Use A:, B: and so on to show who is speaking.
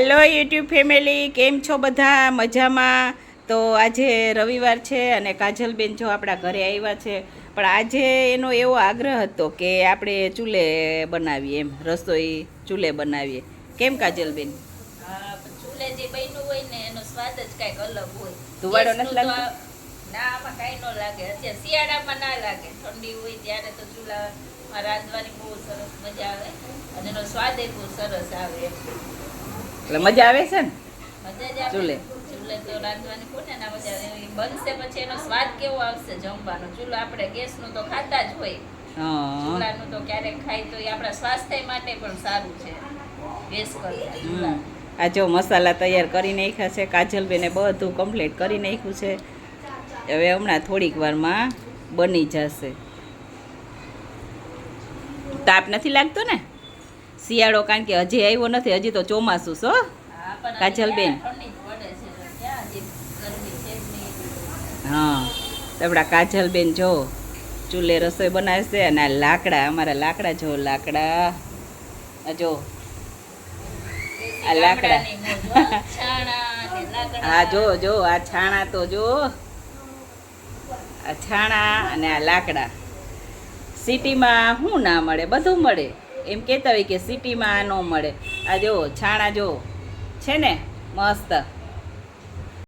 A: Hello YouTube family કેમ છો બધા? મજામાં? તો આજે રવિવાર છે અને કાજલબેન જો આપણા ઘરે આવ્યા છે. પણ આજે એનો એવો આગ્રહ હતો કે આપણે ચૂલે બનાવીએ એમ રસોઈ ચૂલે બનાવીએ. કેમ કાજલબેન?
B: ચૂલે જે બન્યું હોય ને એનો સ્વાદ જ કાંઈક અલગ હોય.
A: ધુવાડો નથી લાગતો?
B: ના આમાં કાંઈ ન લાગે. અત્યારે શિયાળામાં ના લાગે. ઠંડી હોય ત્યારે તો ચૂલામાં રાંધવાની બહુ સરસ મજા આવે. અને એનો સ્વાદ એ બહુ સરસ આવે.
A: એટલે મજા આવે છે ને?
B: મજા
A: ચૂલે.
B: ચૂલે તો રાંધવાની કોને ના મજા આવે બનશે પછી એનો સ્વાદ કેવો આવશે જમવાનો? ચૂલો આપણે ગેસનું તો ખાતા જ હોય. ચૂલાનું તો ક્યારેક ખાય તો એ આપણા સ્વાસ્થ્ય માટે પણ સારું છે. ગેસ કરતા. ચૂલા
A: આ જો મસાલા તૈયાર કરી નાખ્યા છે કાજલબેને બધું કમ્પ્લીટ કરી નાખ્યું છે. હવે હમણાં થોડીક વારમાં બની જશે. તાપ નથી લાગતો ને? શિયાળો કારણ કે હજી આવ્યો નથી હજી તો ચોમાસું છો કાજલબેન. હા આપણા કાજલબેન જો ચૂલે રસોઈ બનાવે છે અને આ લાકડા અમારા લાકડા જો લાકડા. જો આ
B: લાકડા.
A: હા જો જો આ છાણા તો જો. આ છાણા અને આ લાકડા. સિટીમાં શું ના મળે બધું મળે. એમ કહેતા હોય કે સિટીમાં આ ન મળે. આ જો, છાણા જો, છે ને, મસ્ત.